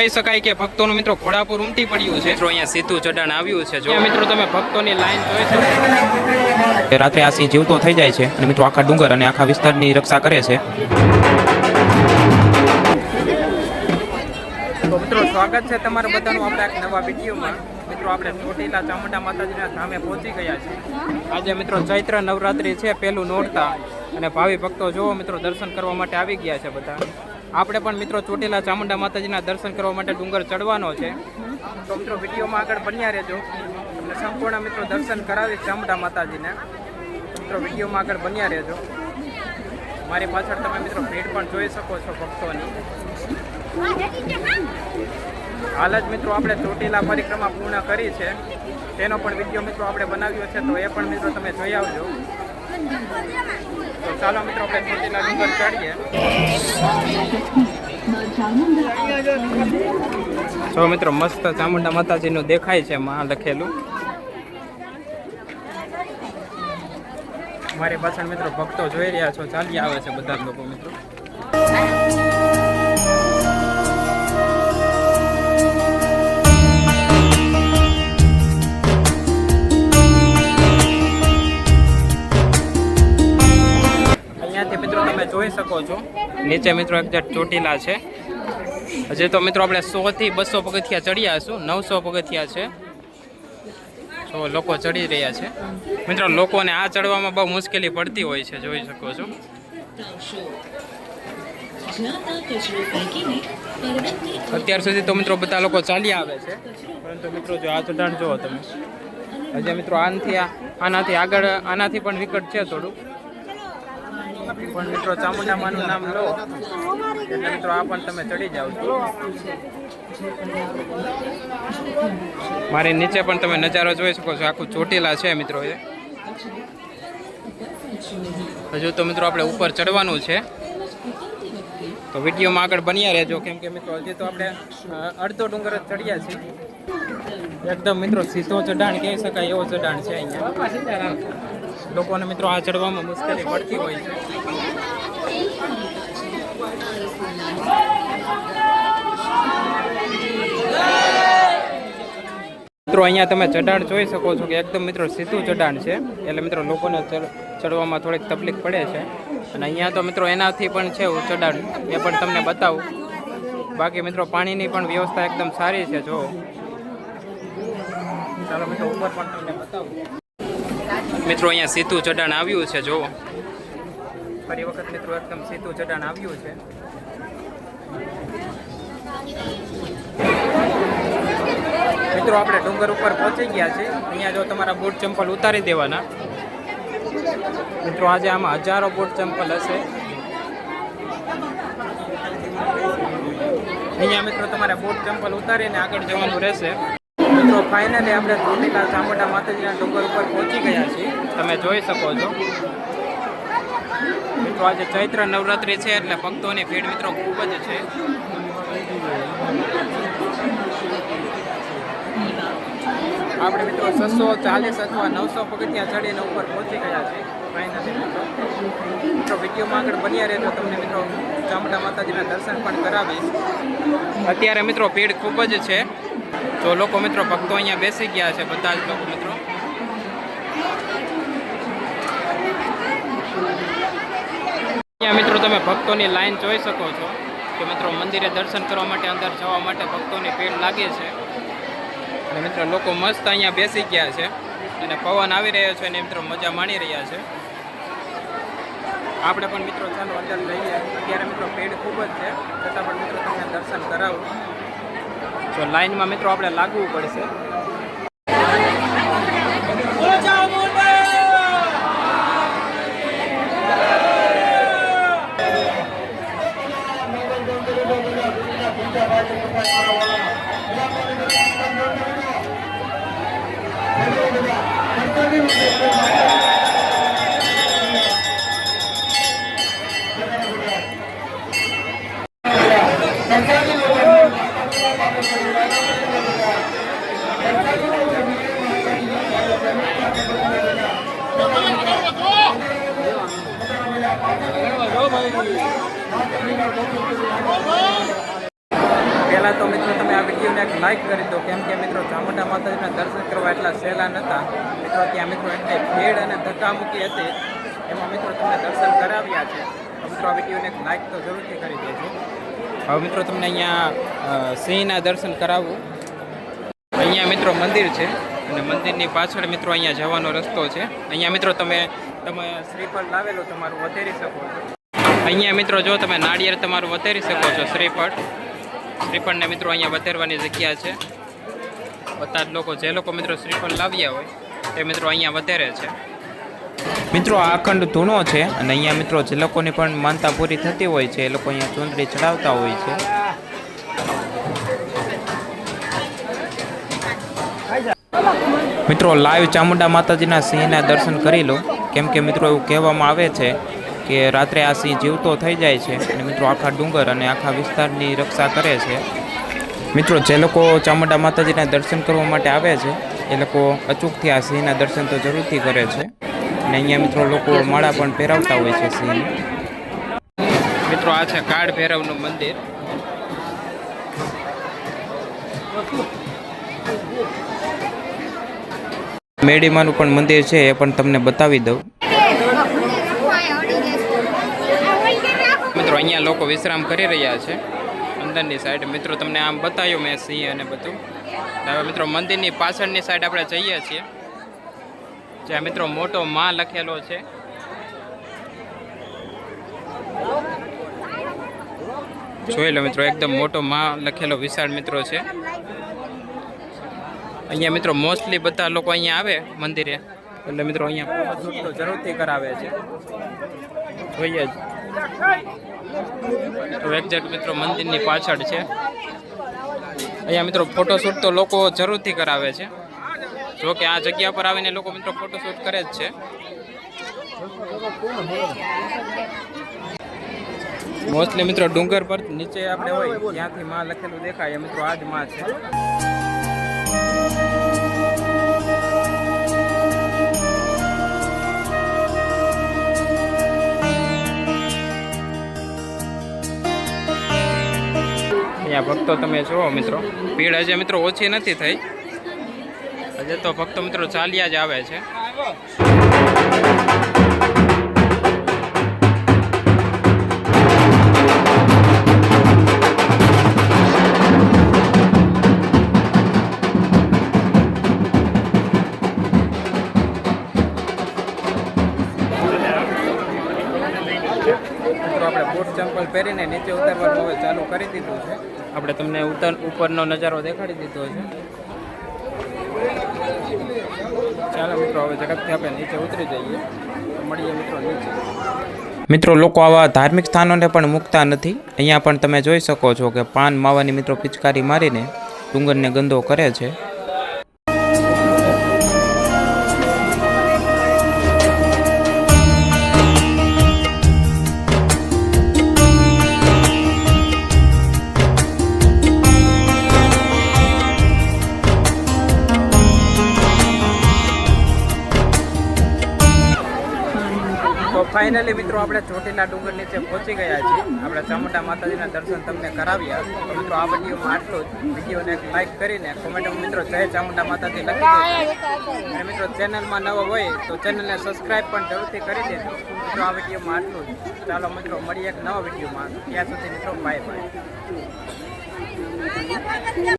કહી શકાય કે ભક્તોનું મિત્રો ઘોડાપુર ઉમટી પડ્યું છે. મિત્રો અહીંયા સીધું ચઢાણ આવ્યું છે જો. મિત્રો તમે ભક્તોની લાઈન જોઈ શકો રાત્રે આ સિંહ જીવતો થઈ જાય છે અને મિત્રો આખા ડુંગર અને આખા વિસ્તારની રક્ષા કરે છે. તો મિત્રો સ્વાગત છે તમારું બધાનું આપણા એક નવા વિડીયોમાં. મિત્રો આપણે ચોટીલા ચામુંડા માતાજીના ધામે પહોંચી ગયા છે આજે મિત્રો ચૈત્ર નવરાત્રિ છે પહેલું નોરતા. અને ભાવિ ભક્તો જોવો મિત્રો દર્શન કરવા માટે આવી ગયા છે બધા. આપણે પણ મિત્રો ચોટીલા ચામુંડા માતાજીના દર્શન કરવા માટે ડુંગર ચડવાનો છે. તો મિત્રો વિડીયોમાં આગળ બન્યા રહેજો. અને સંપૂર્ણ મિત્રો દર્શન કરાવીશ ચામુંડા માતાજીને. મિત્રો વિડીયોમાં આગળ બન્યા રહેજો. મારી પાછળ તમે મિત્રો ભીડ પણ જોઈ શકો છો ભક્તોની. હાલ જ મિત્રો આપણે ચોટીલા પરિક્રમા પૂર્ણ કરી છે. તેનો પણ વીડિયો મિત્રો આપણે બનાવ્યો છે, તો એ પણ મિત્રો તમે જોઈ આવજો. તો ચાલો મિત્રો, આપણે ચોટીલા ડુંગર ચડીએ જો મિત્રો, મસ્ત ચામુંડા માતાજીનું દેખાય છે માં લખેલું. મારી પાછળ મિત્રો ભક્તો જોઈ રહ્યા છો ચાલી આવે છે બધા લોકો મિત્રો. તમે જોઈ શકો છો. નીચે મિત્રો એકદમ ચોટીલા છે. હજી તો મિત્રો આપણે સો થી બસો પગથિયા ચડ્યા હશું. નવસો પગથિયા છે. તો લોકો ચડી રહ્યા છે. મિત્રો લોકોને આ ચડવામાં બહુ મુશ્કેલી પડતી હોય છે, જોઈ શકો છો. અત્યાર સુધી તો મિત્રો બધા લોકો ચાલી આવે છે. પરંતુ મિત્રો જો આ ચઢાણ જુઓ તમે. હજી મિત્રો આનાથી આનાથી આગળ આનાથી પણ વિકટ છે થોડું પણ મિત્રો ચામુંડામાનું નામ લો. એટલે મિત્રો, આ પણ તમે ચડી જાઓ છો. મારી નીચે પણ તમે નજારો જોઈ શકો છો. આખું ચોટીલા છે મિત્રો એ. હજુ તો મિત્રો આપણે ઉપર ચડવાનું છે. તો વિડીયોમાં આગળ બન્યા રહેજો. કેમ કે મિત્રો, હજી તો આપણે અડધો ડુંગર જ ચડ્યા છીએ. એકદમ મિત્રો, સીધો ચઢાણ કહી શકાય, એવો ચઢાણ છે અહીંયા. લોકોને મિત્રો આ ચડવામાં મુશ્કેલી પડતી હોય છે. મિત્રો, અહીંયા તમે ચઢાણ જોઈ શકો છો કે એકદમ મિત્રો સીધું ચઢાણ છે. એટલે મિત્રો લોકોને ચડવામાં થોડીક તકલીફ પડે છે. અને અહીંયા તો મિત્રો એનાથી પણ છે ચઢાણ. એ પણ તમને બતાવું. બાકી મિત્રો પાણીની પણ વ્યવસ્થા એકદમ સારી છે, જો. ચાલો મિત્રો ઉપર પણ તમને બતાવું. મિત્રો અહીંયા સીધું ચઢાણ આવ્યું છે જો ફરી વખત મિત્રો એકદમ સીધું ચઢાણ આવ્યું છે. મિત્રો આપણે ડુંગર ઉપર પહોંચી ગયા છે અહીંયા જો તમારા બૂટ ચંપલ ઉતારી દેવાના. મિત્રો આજે આમાં હજારો બૂટ ચંપલ હશે. અહીંયા મિત્રો તમારે બૂટ ચંપલ ઉતારીને આગળ જવાનું રહેશે. ફાઇનલી આપણે ધોનીલાલ ચામુંડા માતાજીના ડુંગર ઉપર પહોંચી ગયા છીએ. તમે જોઈ શકો છો. મિત્રો આજે ચૈત્ર નવરાત્રિ છે એટલે ભક્તોની ભીડ મિત્રો ખૂબ જ છે. આપણે મિત્રો છસો ચાલીસ અથવા નવસો પગથિયા ચડીને ઉપર પહોંચી ગયા છે ફાઇનલી મિત્રો વિડીયોમાં આગળ બન્યા રહેજો. તમને મિત્રો ચામુંડા માતાજીના દર્શન પણ કરાવીશ. અત્યારે મિત્રો ભીડ ખૂબ જ છે. જો લોકો મિત્રો ભક્તો અહીંયા બેસી ગયા છે બધા જ લોકો મિત્રો. અહીંયા મિત્રો તમે ભક્તોની લાઈન જોઈ શકો છો કે મિત્રો મંદિરે દર્શન કરવા માટે અંદર જવા માટે ભક્તોની ભીડ લાગે છે. અને મિત્રો લોકો મસ્ત અહીંયા બેસી ગયા છે અને પવન આવી રહ્યો છે અને મિત્રો મજા માણી રહ્યા છે. આપણે પણ મિત્રો ચાલો અંદર લઈએ. અત્યારે મિત્રો ભીડ ખૂબ જ છે. છતાં પણ મિત્રો તમને દર્શન કરાવું. જો લાઇનમાં મિત્રો આપણે લાગવું પડશે. પહેલા તો મિત્રો તમે આ વિડીયોને એક લાઇક કરી દો. કેમ કે મિત્રો ચામુંડા માતાજીના દર્શન કરવા એટલા સહેલા નહોતા મિત્રો ત્યાં મિત્રો એટલે ભેડ અને ધક્કામુકી હતી. એમાં મિત્રો તમને દર્શન કરાવ્યા છે. મિત્રો આ વિડીયોને એક લાઇક તો જરૂરથી કરી દેજો. હવે મિત્રો તમને અહીંયા સિંહના દર્શન કરાવું. અહીંયા મિત્રો મંદિર છે અને મંદિરની પાછળ મિત્રો અહીંયા જવાનો રસ્તો છે. અહીંયા મિત્રો તમે તમે શ્રીફળ લાવેલું, તમારું વધેરી શકો અહીંયા મિત્રો જો તમે નાળિયેર તમારું વતેરી શકો છો શ્રીફળ. શ્રીફળને મિત્રો અહીંયા વતેરવાની જગ્યા છે. બધા લોકો, જે લોકો મિત્રો શ્રીફળ લાવ્યા હોય, તે મિત્રો અહીંયા વધારે છે. મિત્રો આ અખંડ ધૂણો છે અને અહીંયા મિત્રો જે લોકોની પણ માનતા પૂરી થતી હોય છે, એ લોકો અહીંયા ચૂંદડી ચડાવતા હોય છે. મિત્રો લાઈવ ચામુંડા માતાજીના સિંહના દર્શન કરી લો. કેમ કે મિત્રો એવું કહેવામાં આવે છે કે રાત્રે આ સિંહ જીવતો થઈ જાય છે. અને મિત્રો, આખા ડુંગર અને આખા વિસ્તારની રક્ષા કરે છે. મિત્રો, જે લોકો ચામુંડા માતાજીના દર્શન કરવા માટે આવે છે, એ લોકો અચૂકથી આ સિંહના દર્શન તો જરૂરથી કરે છે. અને અહીંયા મિત્રો, લોકો માળા પણ પહેરાવતા હોય છે સિંહને. મિત્રો, આ છે કાળ ભૈરવનું મંદિર. મેડીમાનું પણ મંદિર છે, એ પણ તમને બતાવી દઉં. મિત્રો અહીંયા લોકો વિશ્રામ કરી રહ્યા છે. અંદરની સાઈડ મિત્રો તમને આમ બતાવ્યું મેં સિંહ અને બધું. હવે મિત્રો મંદિરની પાછળની સાઈડ આપણે જઈએ છીએ. જ્યાં મિત્રો મોટો માં લખેલો છે. જોઈ લો મિત્રો એકદમ મોટો માં લખેલો વિશાળ મિત્રો છે. અહીંયા મિત્રો મોસ્ટલી બધા લોકો અહીંયા આવે મંદિરે. એટલે મિત્રો અહીંયા જરૂરથી કરાવે છે. જોઈએ. જ તો મિત્રો મંદિરની પાછળ છે. અહીંયા મિત્રો ફોટોશૂટ તો લોકો જરૂરથી કરાવે છે. જો કે આ જગ્યા પર આવીને લોકો મિત્રો ફોટોશૂટ કરે જ છે. મોસ્ટલી મિત્રો ડુંગર પર નીચે આપણે હોય, ત્યાંથી માં લખેલું દેખાય મિત્રો આ જ માં છે. અહીંયા ભક્તો તમે જુઓ મિત્રો. ભીડ હજી મિત્રો ઓછી નથી થઈ. હજે તો ભક્તો મિત્રો ચાલ્યા જ આવે છે. મિત્રો, આપણે બૂટ ચંપલ પહેરીને નીચે ઉતારવાનું હવે ચાલુ કરી દીધું છે. આપણે તમને ઉતર, ઉપરનો નજારો દેખાડી દીધો છે. ચાલો મિત્રો, હવે ઝડપથી આપણે નીચે ઉતરી જઈએ. મળીએ મિત્રો નીચે. મિત્રો, લોકો આવા ધાર્મિક સ્થાનોને પણ મૂકતા નથી. અહીંયા પણ તમે જોઈ શકો છો કે પાન માવાની મિત્રો પિચકારી મારીને ડુંગરને ગંદો કરે છે. ફાઇનલી મિત્રો, આપણે ચોટીલા ડુંગર નીચે પહોંચી ગયા છીએ. આપણે ચામુંડા માતાજીના દર્શન તમને કરાવ્યા. તો મિત્રો, આ વિડીયોમાં આટલું જ. વિડીયોને લાઈક કરીને કોમેન્ટમાં મિત્રો, જય ચામુંડા માતાજી લખી અને મિત્રો, ચેનલમાં નવો હોય તો ચેનલને સબસ્ક્રાઈબ પણ જરૂરથી કરી દેજો. મિત્રો, આ વિડીયોમાં આટલું જ. ચાલો મિત્રો, મળીએ એક નવા વિડીયોમાં. ત્યાં સુધી મિત્રો બાય બાય